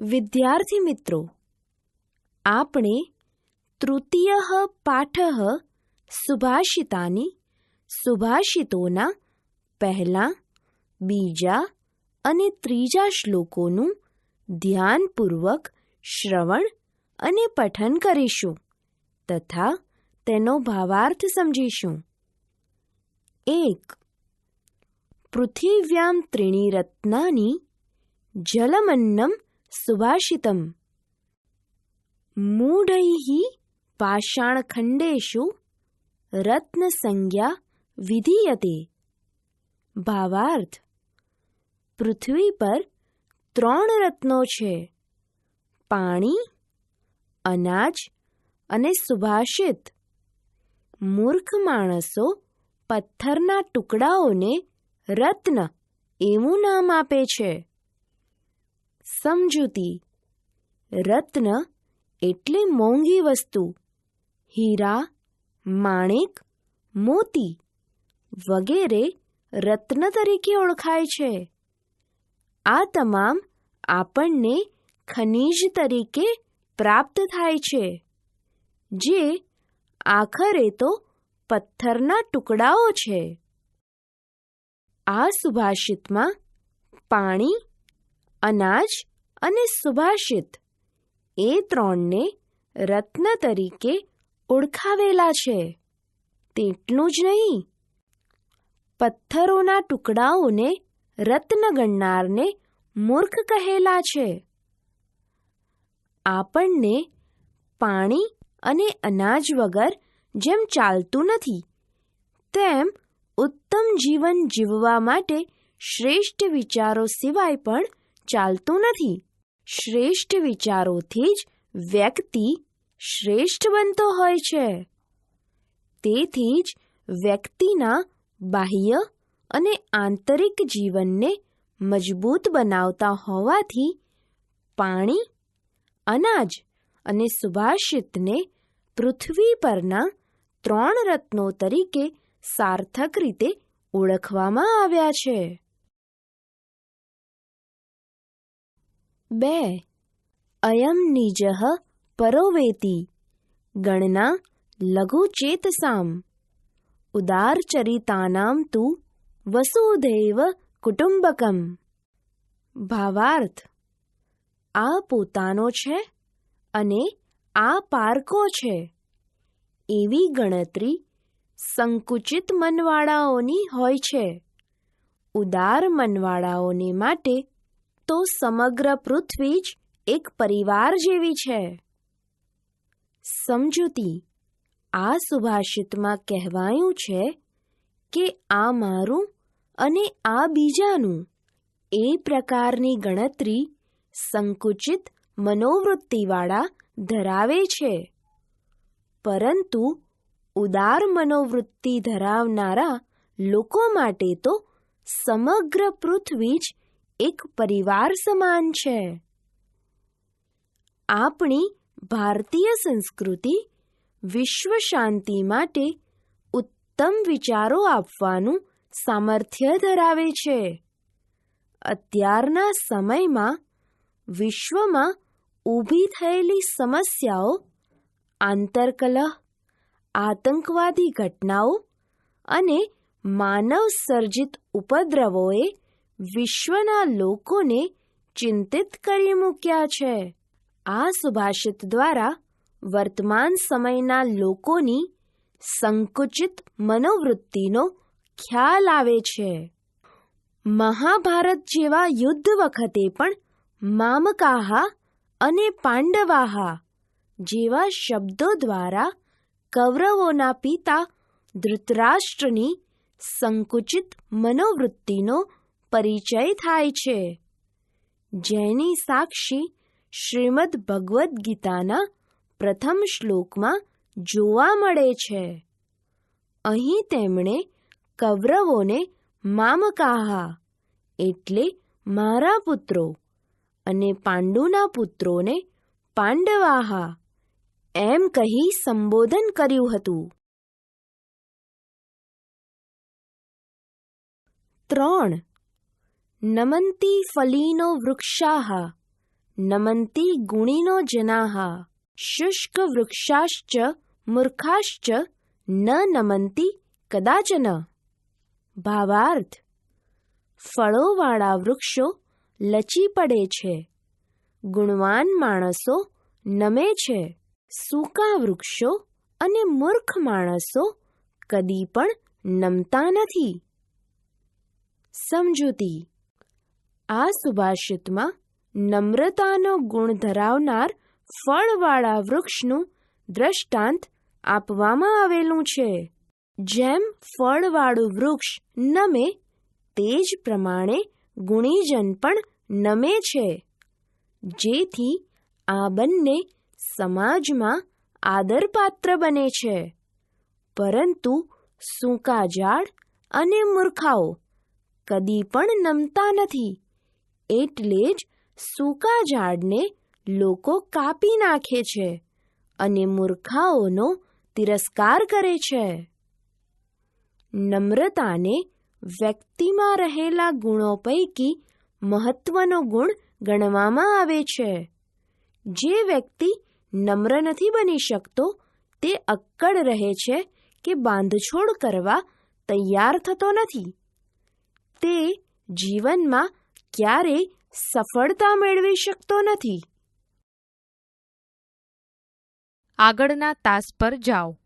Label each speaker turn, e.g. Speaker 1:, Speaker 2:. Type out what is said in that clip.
Speaker 1: વિદ્યાર્થી મિત્રો, આપણે તૃતીય પાઠ સુભાષિતાની સુભાષિતોના પહેલા, બીજા અને ત્રીજા શ્લોકોનું ધ્યાનપૂર્વક શ્રવણ અને પઠન કરીશું તથા તેનો ભાવાર્થ સમજીશું. એક, પૃથિવ્યામ ત્રિણીરત્નાની જલમન્નમ સુભાષિતમ મૂઢૈઃ પાષાણખંડેષુ રત્નસંજ્ઞા વિધીયતે ભાવાર્થ પૃથ્વી પર ત્રણ રત્નો છે પાણી અનાજ અને સુભાષિત મૂર્ખ માણસો પથ્થરના ટુકડાઓને રત્ન એવું નામ આપે છે સમજૂતી. રત્ન એટલે મોંઘી વસ્તુ. હીરા, માણેક, મોતી વગેરે રત્ન તરીકે ઓળખાય છે. આ તમામ આપણને ખનિજ તરીકે પ્રાપ્ત થાય છે. જે આખરે તો પથ્થરના ટુકડાઓ છે. આ સુભાષિતમાં પાણી અનાજ અને સુભાષિત. એ ત્રણને રત્ન તરીકે ઓળખાવેલા છે. તેટલું જ નહીં. પથ્થરોના ટુકડાઓને રત્ન ગણનારને મૂર્ખ કહેલા છે. આપણને પાણી અને અનાજ વગર જેમ ચાલતું નથી, તેમ ઉત્તમ જીવન જીવવા માટે શ્રેષ્ઠ વિચારો સિવાય પણ ચાલતું નથી. શ્રેષ્ઠ વિચારોથી જ વ્યક્તિ શ્રેષ્ઠ બનતો હોય છે. તેથી જ વ્યક્તિના બાહ્ય અને આંતરિક જીવનને મજબૂત બનાવતા હોવાથી પાણી, અનાજ અને સુભાષિતને પૃથ્વી પરના ત્રણ રત્નો તરીકે સાર્થક રીતે ઓળખવામાં આવ્યા છે. બે. અયમ નિજ પરોવેતી. ગણના લઘુચેતસામ ઉદારચરિતાનામ તુ વસુધૈવ કુટુંબકમ. ભાવાર્થ. આ પોતાનો છે અને આ પારકો છે. એવી ગણતરી સંકુચિત મનવાળાઓની હોય છે. ઉદાર મનવાળાઓને માટે તો સમગ્ર પૃથ્વી જ એક પરિવાર જેવી છે. સમજૂતી, આ સુભાષિતમાં કહેવાયું છે કે આ મારું અને આ બીજાનું એ પ્રકારની ગણતરી સંકુચિત મનોવૃત્તિવાળા ધરાવે છે. પરંતુ ઉદાર મનોવૃત્તિ ધરાવનારા લોકો માટે તો સમગ્ર પૃથ્વી જ એક પરિવાર સમાન છે. આપણી ભારતીય સંસ્કૃતિ વિશ્વ શાંતિ માટે ઉત્તમ વિચારો આપવાનું સામર્થ્ય ધરાવે છે. અત્યારના સમયમાં વિશ્વમાં ઊભી થયેલી સમસ્યાઓ, આંતરકલહ, આતંકવાદી ઘટનાઓ અને માનવ સર્જિત ઉપદ્રવોએ વિશ્વના લોકોને ચિંતિત કરી મૂક્યા છે. આ સુભાષિત દ્વારા વર્તમાન સમયના લોકોની સંકુચિત મનોવૃત્તિનો ખ્યાલ આવે છે. મહાભારત જેવા યુદ્ધ વખતે પણ મામકાહા અને પાંડવાહા જેવા શબ્દો દ્વારા કૌરવોના પિતા ધૃતરાષ્ટ્રની સંકુચિત મનોવૃત્તિનો પરિચય થાય છે. જેની સાક્ષી શ્રીમદ ભગવદ્ ગીતાના પ્રથમ શ્લોકમાં જોવા મળે છે. અહીં તેમણે કૌરવોને મામકાહા એટલે મારા પુત્રો અને પાંડુના પુત્રોને પાંડવાહા એમ કહી સંબોધન કર્યું હતું. ત્રણ નમંતી ફલીનો વૃક્ષાહ નમંતી ગુણીનો જનાહ શુષ્ક વૃક્ષાશ્ચ મૂર્ખાશ્ચ ન નમંતી કદાચન ભાવાર્થ ફળોવાળા વૃક્ષો લચી પડે છે ગુણવાન માણસો નમે છે સૂકા વૃક્ષો અને મૂર્ખ માણસો કદી પણ નમતા નથી સમજૂતી આ સુભાષિતમાં નમ્રતાનો ગુણ ધરાવનાર ફળવાળા વૃક્ષનું દ્રષ્ટાંત આપવામાં આવેલું છે. જેમ ફળવાળું વૃક્ષ નમે, તે જ પ્રમાણે ગુણીજન પણ નમે છે. જેથી આ બંને સમાજમાં આદરપાત્ર બને છે. પરંતુ સૂકા ઝાડ અને મૂર્ખાઓ કદી પણ નમતા નથી. એટલે જ સૂકા ઝાડને લોકો કાપી નાખે છે અને મૂર્ખાઓનો તિરસ્કાર કરે છે. નમ્રતાને વ્યક્તિમાં રહેલા ગુણો પૈકી મહત્વનો ગુણ ગણવામાં આવે છે. જે વ્યક્તિ નમ્ર નથી બની શકતો, તે અક્કડ રહે છે કે બાંધછોડ કરવા તૈયાર થતો નથી. તે જીવનમાં ક્યારેય સફળતા મેળવી શકતો નથી.
Speaker 2: આગળના તાસ પર જાઓ.